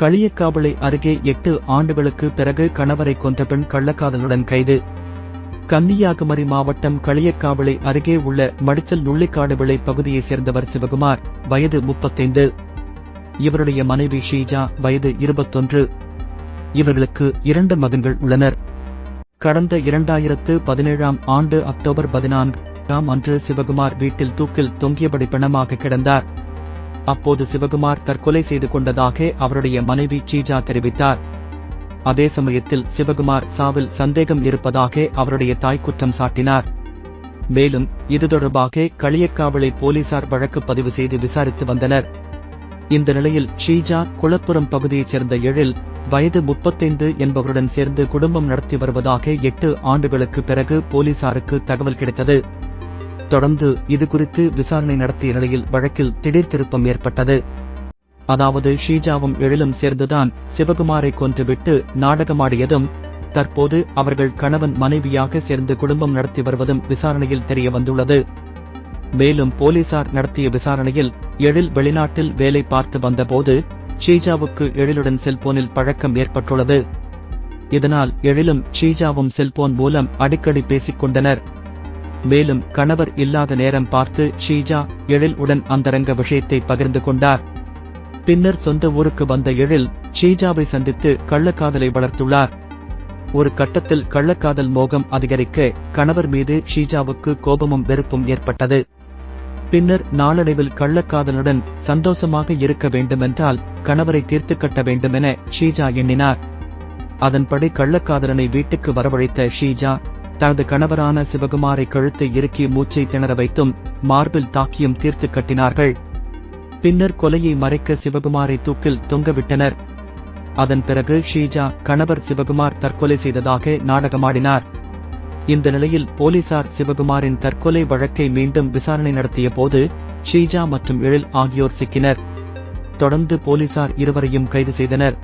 களியக்காவளை அருகே எட்டு ஆண்டுகளுக்கு பிறகு கணவரை கொன்ற பெண் கள்ளக்காதலுடன் கைது. கன்னியாகுமரி மாவட்டம் களியக்காவளை அருகே உள்ள மடிச்சல் நுள்ளிக்காடு விளை பகுதியைச் சேர்ந்தவர் சிவகுமார் வயது முப்பத்தைந்து. இவருடைய மனைவி ஷீஜா வயது இருபத்தொன்று. இவர்களுக்கு இரண்டு மகன்கள் உள்ளனர். கடந்த இரண்டாயிரத்து பதினேழாம் ஆண்டு அக்டோபர் பதினான்காம் அன்று சிவகுமார் வீட்டில் தூக்கில் தொங்கியபடி பிணமாக கிடந்தார். அப்போது சிவகுமார் தற்கொலை செய்து கொண்டதாக அவருடைய மனைவி சீஜா தெரிவித்தார். அதே சமயத்தில் சிவகுமார் சாவில் சந்தேகம் இருப்பதாக அவருடைய தாய் குற்றம் சாட்டினார். மேலும் இது தொடர்பாக களியக்காவலை போலீசார் வழக்கு பதிவு செய்து விசாரித்து வந்தனர். இந்த நிலையில் ஷீஜா குளப்புறம் பகுதியைச் சேர்ந்த எழில் வயது முப்பத்தைந்து என்பவருடன் சேர்ந்து குடும்பம் நடத்தி வருவதாக எட்டு ஆண்டுகளுக்கு பிறகு போலீசாருக்கு தகவல் கிடைத்தது. தொடர்ந்து இது குறித்து விசாரணை நடத்திய நிலையில் வழக்கில் திடீர் திருப்பம் ஏற்பட்டது. அதாவது ஷீஜாவும் எழிலும் சேர்ந்துதான் சிவகுமாரை கொன்றுவிட்டு நாடகமாடியதும் தற்போது அவர்கள் கணவன் மனைவியாக சேர்ந்து குடும்பம் நடத்தி வருவதும் விசாரணையில் தெரிய வந்துள்ளது மேலும் போலீசார் நடத்திய விசாரணையில் எழில் வெளிநாட்டில் வேலை பார்த்து வந்தபோது ஷீஜாவுக்கு எழிலுடன் செல்போனில் பழக்கம் ஏற்பட்டுள்ளது. இதனால் எழிலும் ஷீஜாவும் செல்போன் மூலம் அடிக்கடி பேசிக் கொண்டனர் மேலும் கணவர் இல்லாத நேரம் பார்த்து ஷீஜா எழில் உடன் அந்தரங்க விஷயத்தை பகிர்ந்து கொண்டார். பின்னர் சொந்த ஊருக்கு வந்த எழில் ஷீஜாவை சந்தித்து கள்ளக்காதலை வளர்த்துள்ளார். ஒரு கட்டத்தில் கள்ளக்காதல் மோகம் அதிகரிக்க கணவர் மீது ஷீஜாவுக்கு கோபமும் வெறுப்பும் ஏற்பட்டது. பின்னர் நாளடைவில் கள்ளக்காதலுடன் சந்தோஷமாக இருக்க வேண்டுமென்றால் கணவரை தீர்த்து கட்ட வேண்டுமென ஷீஜா எண்ணினார். அதன்படி கள்ளக்காதலனை வீட்டுக்கு வரவழைத்த ஷீஜா தனது கணவரான சிவகுமாரை கழுத்தை இறுக்கி மூச்சை திணற வைத்தும் மார்பில் தாக்கியும் தீர்த்து கட்டினார்கள். பின்னர் கொலையை மறைக்க சிவகுமாரை தூக்கில் தொங்கவிட்டனர். அதன் பிறகு ஷீஜா கணவர் சிவகுமார் தற்கொலை செய்ததாக நாடகமாடினார். இந்த நிலையில் போலீசார் சிவகுமாரின் தற்கொலை வழக்கை மீண்டும் விசாரணை நடத்திய போது ஷீஜா மற்றும் எழில் ஆகியோர் சிக்கினர். தொடர்ந்து போலீசார் இருவரையும் கைது செய்தனர்.